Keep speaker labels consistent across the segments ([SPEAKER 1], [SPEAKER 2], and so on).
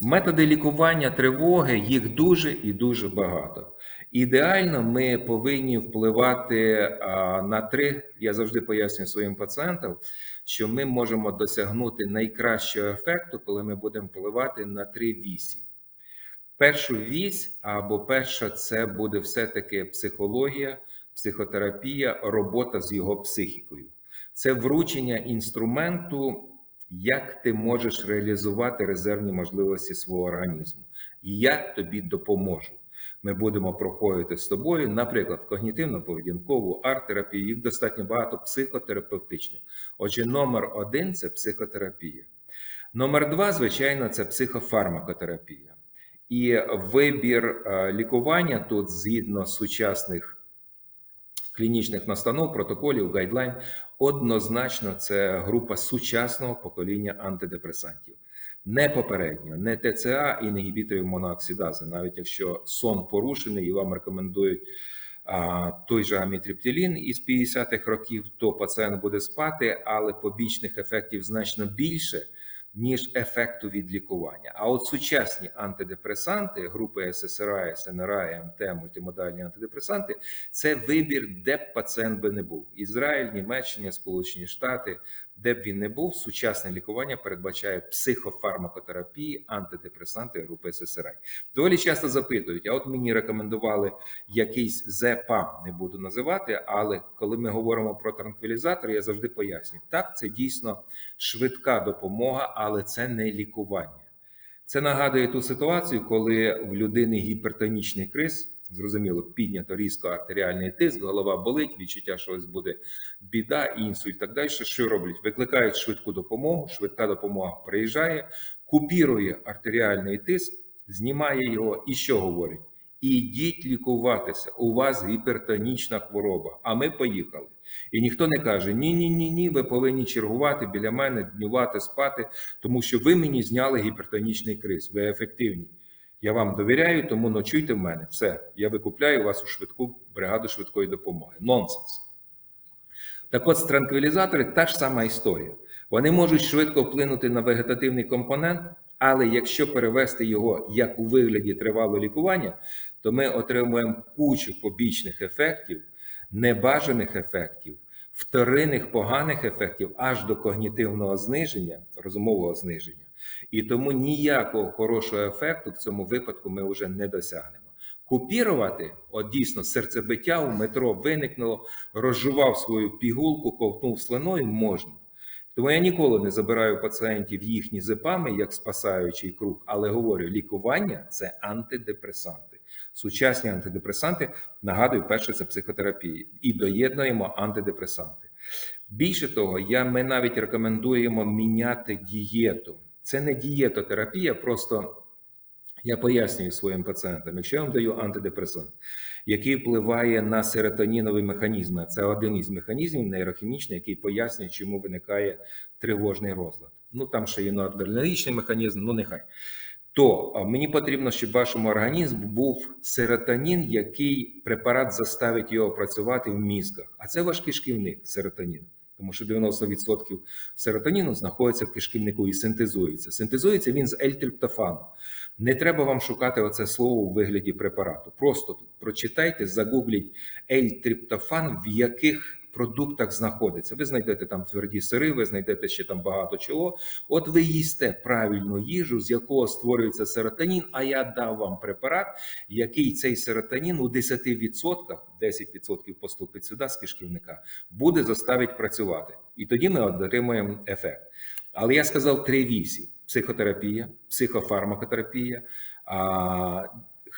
[SPEAKER 1] Методи лікування тривоги їх дуже і дуже багато. Ідеально, ми повинні впливати на три. Я завжди пояснюю своїм пацієнтам, що ми можемо досягнути найкращого ефекту, коли ми будемо впливати на три вісі. Першу вісь або перша це буде все-таки психологія, психотерапія, робота з його психікою. Це вручення інструменту, як ти можеш реалізувати резервні можливості свого організму. І я тобі допоможу. Ми будемо проходити з тобою, наприклад, когнітивно-поведінкову арт-терапію, їх достатньо багато психотерапевтичних. Отже, номер один це психотерапія. Номер два, звичайно, це психофармакотерапія. І вибір е, лікування тут згідно сучасних клінічних настанов, протоколів, гайдлайн, однозначно це група сучасного покоління антидепресантів. Не попередньо, не ТЦА і не гібіторів монооксидази, навіть якщо сон порушений і вам рекомендують а, той же амітриптилін із 50-х років, то пацієнт буде спати, але побічних ефектів значно більше ніж ефекту від лікування. А от сучасні антидепресанти групи ССРА, СНРА, МТ, мультимодальні антидепресанти це вибір, де б пацієнт би не був. Ізраїль, Німеччина, Сполучені Штати, де б він не був, сучасне лікування передбачає психофармакотерапії, антидепресанти групи ССРА. Доволі часто запитують: а от мені рекомендували якийсь ЗЕПА, не буду називати, але коли ми говоримо про транквілізатор, я завжди пояснюю, так це дійсно швидка допомога, але це не лікування. Це нагадує ту ситуацію, коли в людини гіпертонічний криз. Зрозуміло, піднято різко артеріальний тиск, голова болить, відчуття, що ось буде біда, інсульт, так далі. Що роблять? Викликають швидку допомогу. Швидка допомога приїжджає, купірує артеріальний тиск, знімає його. І що говорить? Ідіть лікуватися. У вас гіпертонічна хвороба. А ми поїхали. І ніхто не каже: ні, ні, ні, ні, ви повинні чергувати біля мене, днювати, спати, тому що ви мені зняли гіпертонічний криз. Ви ефективні. Я вам довіряю, тому ночуйте в мене. Все, я викупляю вас у швидку бригаду швидкої допомоги. Нонсенс. Так от, транквілізатори та ж сама історія. Вони можуть швидко вплинути на вегетативний компонент, але якщо перевести його як у вигляді тривалого лікування, то ми отримуємо кучу побічних ефектів, небажаних ефектів, вторинних поганих ефектів аж до когнітивного зниження, розумового зниження. І тому ніякого хорошого ефекту в цьому випадку ми вже не досягнемо. Купірувати, от дійсно, серцебиття у метро виникнуло, розжував свою пігулку, ковтнув слиною можна. Тому я ніколи не забираю пацієнтів їхні зипами як спасаючий круг, але говорю, лікування це антидепресанти. Сучасні антидепресанти, нагадую, перше це психотерапія. І доєднуємо антидепресанти. Більше того, я, ми навіть рекомендуємо міняти дієту. Це не дієтотерапія, просто я пояснюю своїм пацієнтам, якщо я вам даю антидепресант, який впливає на серотонінові механізми, це один із механізмів нейрохімічний, який пояснює, чому виникає тривожний розлад. Ну там ще є адреналічний механізм, ну нехай. То мені потрібно, щоб в вашому організмі був серотонін, який препарат заставить його працювати в мізках. А це ваш кишківник, серотонін тому що 90% серотоніну знаходиться в кишківнику і синтезується. Синтезується він з L-триптофану. Не треба вам шукати оце слово у вигляді препарату. Просто прочитайте, загугліть L-триптофан, в яких продуктах знаходиться. Ви знайдете там тверді сири, ви знайдете ще там багато чого. От ви їсте правильну їжу, з якого створюється серотонін. А я дав вам препарат, який цей серотонін у 10%, 10% поступить сюди з кишківника, буде заставить працювати. І тоді ми отримуємо ефект. Але я сказав три вісі: психотерапія, психофармакотерапія.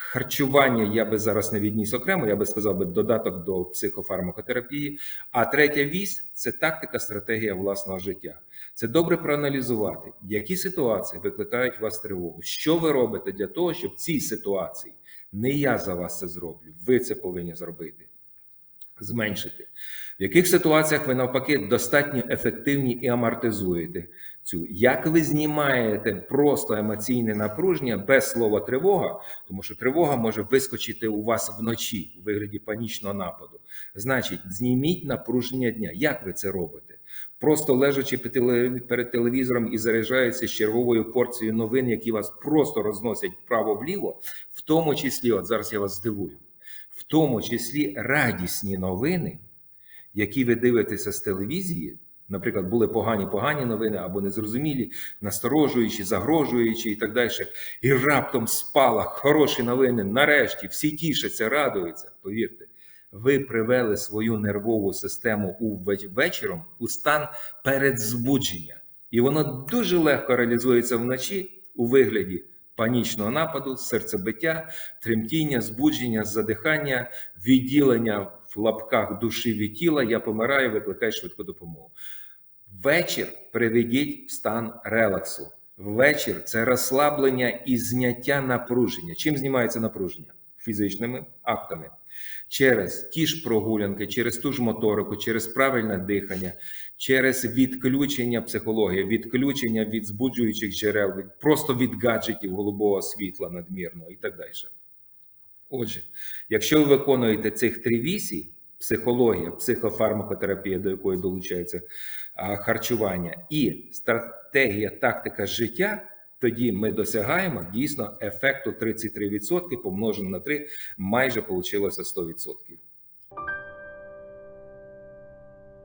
[SPEAKER 1] Харчування я би зараз не відніс окремо, я би сказав би додаток до психофармакотерапії. А третя вісь це тактика, стратегія власного життя. Це добре проаналізувати, які ситуації викликають вас тривогу. Що ви робите для того, щоб цій ситуації не я за вас це зроблю, ви це повинні зробити. Зменшити, в яких ситуаціях ви навпаки достатньо ефективні і амортизуєте цю. Як ви знімаєте просто емоційне напруження без слова тривога, тому що тривога може вискочити у вас вночі у вигляді панічного нападу. Значить, зніміть напруження дня. Як ви це робите? Просто лежачи перед телевізором і заряджаються з черговою порцією новин, які вас просто розносять вправо-вліво, в тому числі, от зараз я вас здивую, в тому числі радісні новини, які ви дивитеся з телевізії, наприклад, були погані погані новини або незрозумілі, насторожуючі, загрожуючі і так далі. І раптом спалах, хороші новини. Нарешті всі тішаться, радуються. Повірте, ви привели свою нервову систему у вечором у стан передзбудження, і воно дуже легко реалізується вночі у вигляді. Панічного нападу, серцебиття, тремтіння, збудження, задихання, відділення в лапках душі від тіла. Я помираю, викликай швидку допомогу. Вечір приведіть в стан релаксу. Вечір це розслаблення і зняття напруження. Чим знімається напруження? Фізичними актами. Через ті ж прогулянки, через ту ж моторику, через правильне дихання, через відключення психології, відключення від збуджуючих джерел, просто від гаджетів голубого світла надмірного і так далі. Отже, якщо ви виконуєте цих три вісі: психологія, психофармакотерапія, до якої долучається харчування, і стратегія, тактика життя, тоді ми досягаємо дійсно ефекту 33% помножено на 3, майже вийшло 100%.